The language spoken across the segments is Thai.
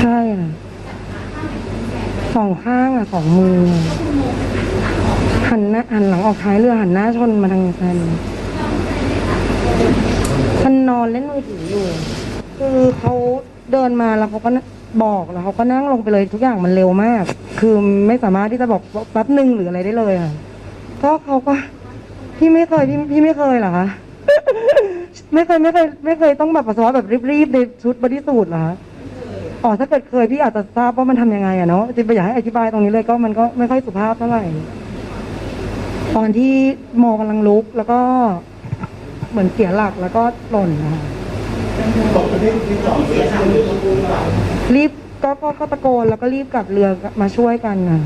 ใช่ค่ะสองข้างอะสองมือ หันหน้าหันหลังออกท้ายเรือหันหน้าชนมาทางแฟนท่านนอนเล่นมือถืออยู่ คือเขาเดินมาแล้วเขาก็บอกแล้วเขาก็นั่งลงไปเลยทุกอย่างมันเร็วมาก คือไม่สามารถที่จะบอกแป๊บหนึ่งหรืออะไรได้เลยค่ะก็เขาก็พี่ไม่เคยพี่พี่ไม่เคยเหรอคะไม่เคยไม่เคยไม่เคยต้องแบบปัสสาวะแบบรีบๆในชุดบอดี้สูทเหรอคะ อ๋อถ้าเกิดเคยพี่อาจจะทราบว่ามันทำยังไงอะเนาะจะไปอยากให้อธิบายตรงนี้เลยก็มันก็ไม่ค่อยสุภาพเท่าไหร่ ตอนที่โมกำลังลุกแล้วก็เหมือนเสียหลักแล้วก็หล่นนะคะรีบก็ก็ก็ตะโกนแล้วก็รีบกลับเรือมาช่วยกันค่ะ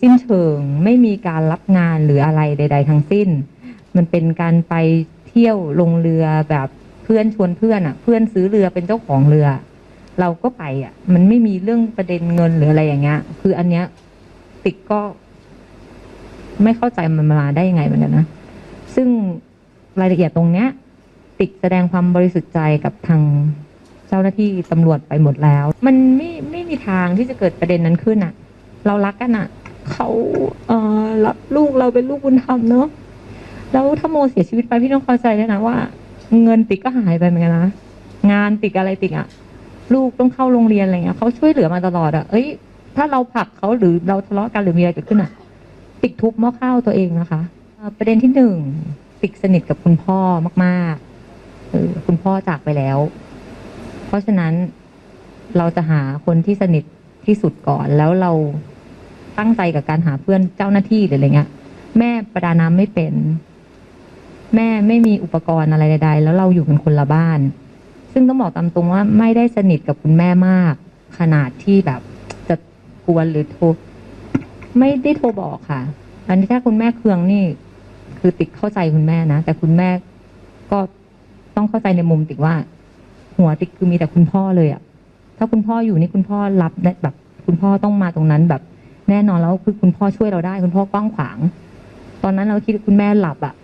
สิ้นเชิงไม่มีการรับงานหรืออะไรใด ๆ ทั้งสิ้น มันเป็นการไป ที่ยวลงเรือแบบเพื่อนชวนเพื่อนอะ เพื่อนซื้อเรือเป็นเจ้าของเรือ เราก็ไปอะ มันไม่มีเรื่องประเด็นเงินหรืออะไรอย่างเงี้ย คืออันเนี้ยติ๊กก็ ไม่เข้าใจมันมาได้ยังไงเหมือนกันนะซึ่งรายละเอียดตรงเนี้ย ติ๊กแสดงความบริสุทธิ์ใจกับทางเจ้าหน้าที่ตำรวจไปหมดแล้ว มันไม่ไม่มีทางที่จะเกิดประเด็นนั้นขึ้นอะ เรารักกันอะ เขาเออรับลูกเราเป็นลูกบุญธรรมเนอะ แล้วถ้าโมเสียชีวิตไปพี่ต้องเข้าใจด้วยนะว่า เงินติ๊กก็หายไปเหมือนกันนะงานติ๊กอะไรติ๊กอะลูกต้องเข้าโรงเรียนอะไรเงี้ยเขาช่วยเหลือมาตลอดอะเอ้ย ถ้าเราผลักเขาหรือเราทะเลาะกันหรือมีอะไรเกิดขึ้นอะติ๊กทุบหม้อข้าวตัวเองนะคะประเด็นที่หนึ่งติ๊กสนิทกับคุณพ่อมากๆเออคุณพ่อจากไปแล้ว เพราะฉะนั้นเราจะหาคนที่สนิทที่สุดก่อนแล้วเราตั้งใจกับการหาเพื่อนเจ้าหน้าที่หรืออะไรเงี้ย แม่ประดาน้ำไม่เป็น แม่ไม่มีอุปกรณ์อะไรใด ๆ แล้วเราอยู่กันคนละบ้าน ซึ่งต้องบอกตามตรงว่าไม่ได้สนิทกับคุณแม่มาก ขนาดที่แบบจะกวนหรือโทรไม่ได้โทรบอกค่ะ อันนี้ถ้าคุณแม่เคืองนี่ คือติ๊กเข้าใจคุณแม่นะแต่คุณแม่ก็ต้องเข้าใจในมุมติ๊กว่า หัวติ๊กคือมีแต่คุณพ่อเลยอะถ้าคุณพ่ออยู่นี่คุณพ่อรับแบบ คุณพ่อต้องมาตรงนั้นแบบแน่นอนแล้วคือคุณพ่อช่วยเราได้ คุณพ่อกว้างขวาง ตอนนั้นเราคิดคุณแม่หลับอะ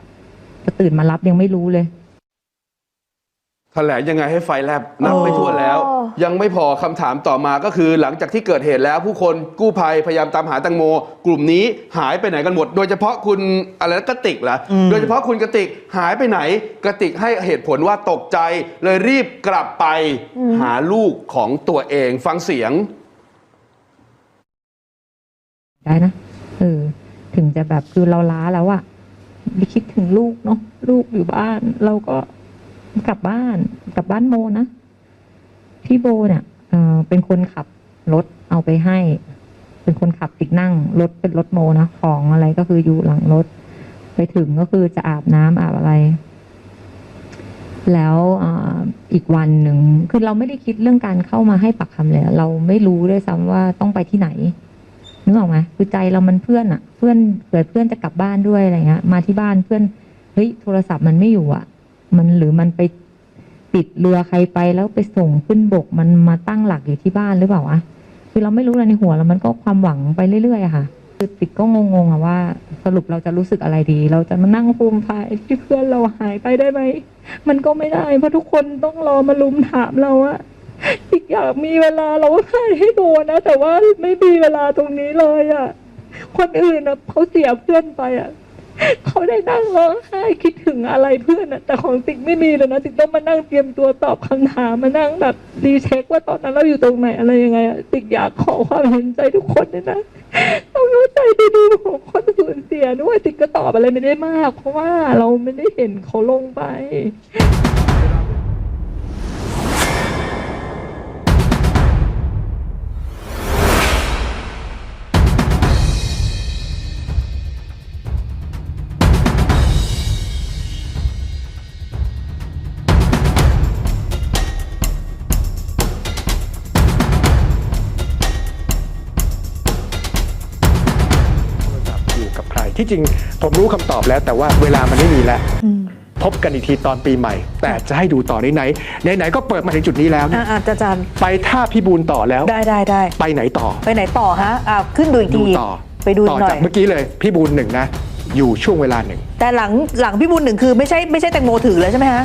จะตื่นมารับยังไม่รู้เลย แถลงยังไงให้ไฟแลบนับไม่ทั่วนแล้ว ยังไม่พอคำถามต่อมาก็คือ หลังจากที่เกิดเหตุแล้ว ผู้คนกู้ภัยพยายามตามหาแตังโม กลุ่มนี้หายไปไหนกันหมด โดยเฉพาะคุณอะไรนะกระติกเหรออโดยเฉพาะคุณกระติกหายไปไหนกระติกให้เหตุผลว่าตกใจ เลยรีบกลับไปหาลูกของตัวเองฟังเสียง ได้นะเออถึงจะแบบคือเราล้าแล้วอะ คิดถึงลูกเนาะลูกอยู่บ้าน เราก็กลับบ้านกลับบ้านโมนะพี่โบเนี่ยเออเป็นคนขับรถเอาไปให้ เป็นคนขับติดนั่งรถเป็นรถโมนะของอะไรก็คืออยู่หลังรถ ไปถึงก็คือจะอาบน้ำอาบอะไร แล้วออีกวันหนึ่งคือเราไม่ได้คิดเรื่องการเข้ามาให้ปักคำเลยเราไม่รู้ด้วยซ้ำว่าต้องไปที่ไหน นึกออกไหมคือใจเรามันเพื่อนอะเพื่อนเกิดเพื่อนจะกลับบ้านด้วยอะไรเงี้ย มาที่บ้านเพื่อนเฮ้ยโทรศัพท์มันไม่อยู่อะมันหรือมันไปปิดเรือใครไปแล้วไปส่งขึ้นบกมันมาตั้งหลักอยู่ที่บ้านหรือเปล่าวะคือเราไม่รู้อะไรในหัวเรามันก็ความหวังไปเรื่อยๆอะค่ะคือติดก็งงๆอะว่า สรุปเราจะรู้สึกอะไรดี เราจะมานั่งภูมิใจที่เพื่อนเราหายไปได้ไหมมันก็ไม่ได้เพราะทุกคนต้องรอมาลุมถามเราอะ อยากมีเวลาเราก็ให้ให้ดูนะแต่ว่าไม่มีเวลาตรงนี้เลยอะ่ะ คนอื่นนะเขาเสียเพื่อนไปอะ่ะเขาได้นั่งร้องไห้คิดถึงอะไรเพื่อนอะแต่ของติ๊กไม่มีเลยนะติ๊กต้องมานั่งเตรียมตัวตอบคำถามมานั่งแบบรีเช็คว่าตอนนั้นเราอยู่ตรงไหนอะไรยังไงอะติ๊กอยากขอความเห็นใจทุกคนเลยนะต้องเข้าใจดีๆของคนสูญเสียด้วยติ๊กก็ตอบอะไรไม่ได้มาก เพราะว่าเราไม่ได้เห็นเขาลงไป ที่จริงผมรู้คำตอบแล้ว แต่ว่าเวลามันไม่มีแล้วพบกันอีกทีตอนปีใหม่ แต่จะให้ดูต่อไหนไหนไหนๆก็เปิดมาถึงจุดนี้แล้วเนี่ยอะอาจารย์ไปท่าพิบูลต่อแล้วได้ได้ได้ไปไหนต่อ ไปไหนต่อฮะอะขึ้นดูอีกดูทีต่อไปดูต่อหน่จาอกยเมื่อกี้เลยพิบูลหนึ่งนะอยู่ช่วงเวลาหนึ่ง แต่หลังหลังพี่บุญหนึ่งคือไม่ใช่ไม่ใช่แตงโมถือแล้วใช่ไหมฮะ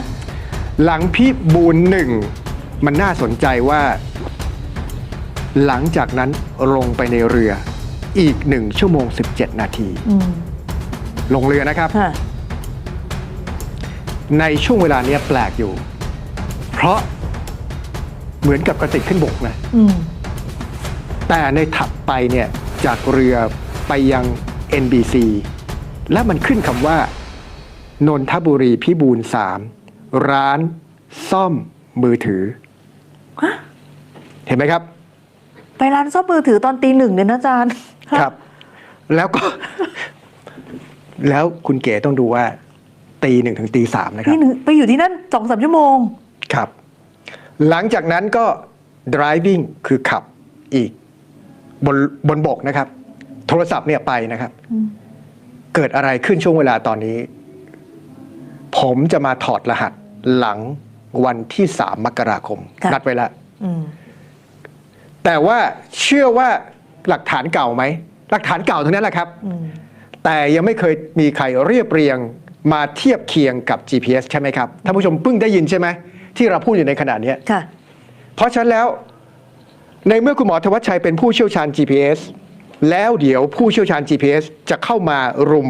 หลังพิบูลหนึ่งมันน่าสนใจว่า หลังจากนั้นลงไปในเรือ อีก 1 ชั่วโมง 17 นาทีอืมลงเรือนะครับค่ะในช่วงเวลาเนี้ยแปลกอยู่ เพราะเหมือนกับกระติกขึ้นบกนะอืมแต่ในถัดไปเนี่ยจากเรือไปยัง NBC และมันขึ้นคำว่า นนทบุรีพิบูล3ร้านซ่อมมือถือฮะเห็นไหมครับ ไปร้านซ่อมมือถือตอนตีหนึ่งเนี่ยนะอาจารย์ ครับ แล้วก็ แล้วคุณเก๋ต้องดูว่า ตีหนึ่งถึงตีสามนะครัพี่บหนึ่งไปอยู่ที่นั่นสองสามชั่วโมง ครับ หลังจากนั้นก็ driving คือขับอีก บนบนบกนะครับ โทรศัพท์เนี่ยไปนะครับเกิดอะไรขึ้นช่วงเวลาตอนนี้ ผมจะมาถอดรหัสหลังวันที่ 3 มกราคม ค่ะ นัดไว้แล้ว อืมแต่ว่าเชื่อว่า หลักฐานเก่าไหม หลักฐานเก่าทั้งนั้นแหละครับอืมแต่ยังไม่เคยมีใครเรียบเรียงมาเทียบเคียงกับ GPS ใช่ไหมครับท่านผู้ชมเพิ่งได้ยินใช่ไหมที่เราพูดอยู่ในขณะเนี้ยค่ะเพราะฉะนั้นแล้ว ในเมื่อคุณหมอธวัชชัยเป็นผู้เชี่ยวชาญ GPS แล้วเดี๋ยวผู้เชี่ยวชาญ GPS จะเข้ามารุม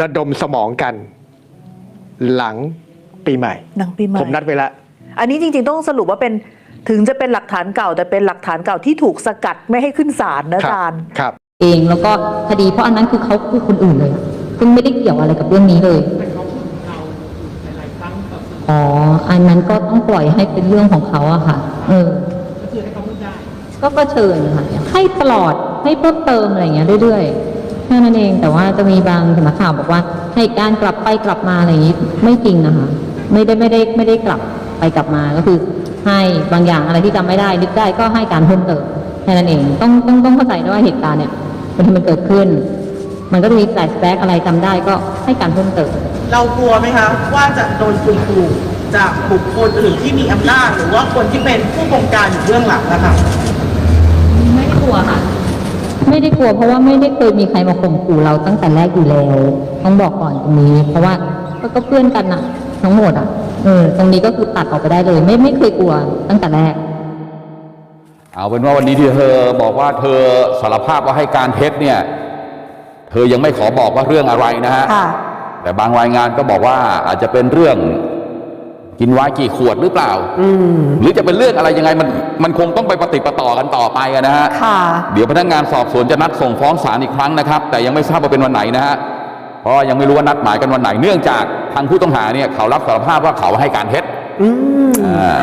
ระดมสมองกัน หลังปีใหม่หนังปีใหม่ผมนัดไว้แล้วอันนี้จริง ๆ ต้องสรุปว่าเป็น ถึงจะเป็นหลักฐานเก่าแต่เป็นหลักฐานเก่าที่ถูกสกัดไม่ให้ขึ้นศาลนะอาจารย์ครับ เองแล้วก็คดีเพราะอันนั้นคือเขาคือคนอื่นเลย ซึ่งไม่ได้เกี่ยวอะไรกับเรื่องนี้เลยอ๋ออันนั้นก็ต้องปล่อยให้เป็นเรื่องของเขาอะค่ะ เออก็ก็เชิญค่ะให้ตลอดให้เพิ่มเติมอะไรอย่างเงี้ยเรื่อยๆแค่นั้นเองแต่ว่าจะมีบางสำนักข่าวบอกว่า ให้การกลับไปกลับมาอะไรอย่างงี้ไม่จริงนะคะ ไม่ได้ไม่ได้ไม่ได้กลับไปกลับมาก็คือ ให้บางอย่างอะไรที่จำไม่ได้นึกได้ก็ให้การเพิ่มเติมแค่นั้นเอง ต้องต้องต้องเข้าใจด้วยว่าเหตุการณ์เนี่ยมันที่มันเกิดขึ้น มันก็จะมีแฟลชแบ็กอะไรจำได้ก็ให้การเพิ่มเติมเรากลัวไหมคะว่าจะโดนคุมขู่จากบุคคลอื่นที่มีอำนาจหรือว่าคนที่เป็นผู้บงการอยู่เบื้องหลังนะคะไม่ได้กลัวค่ะไม่ได้กลัวเพราะว่าไม่ได้เคยมีใครมาข่มขู่เราตั้งแต่แรกอยู่แล้ว ต้องบอกก่อนตรงนี้ เพราะว่าก็ก็เพื่อนกันอะทั้งหมดอะ เออตรงนี้ก็คือตัดออกไปได้เลย ไม่ไม่เคยกลัวตั้งแต่แรก เอาเป็นว่าวันนี้ที่เธอบอกว่าเธอสารภาพว่าให้การเท็จเนี่ย เธอยังไม่ขอบอกว่าเรื่องอะไรนะฮะค่ะแต่บางรายงานก็บอกว่าอาจจะเป็นเรื่องกินไว้กี่ขวดหรือเปล่า หรือจะเป็นเรื่องอะไรยังไงมันมันคงต้องไปปฏิดปะต่อกันต่อไปอะนะฮะค่ะเดี๋ยวพนักงานสอบสวนจะนัดส่งฟ้องศาลอีกครั้งนะครับ แต่ยังไม่ทราบว่าเป็นวันไหนนะฮะ เพราะยังไม่รู้ว่านัดหมายกันวันไหน เนื่องจากทางผู้ต้องหาเนี่ยเขารับสารภาพว่าเขาให้การเท็จอ่า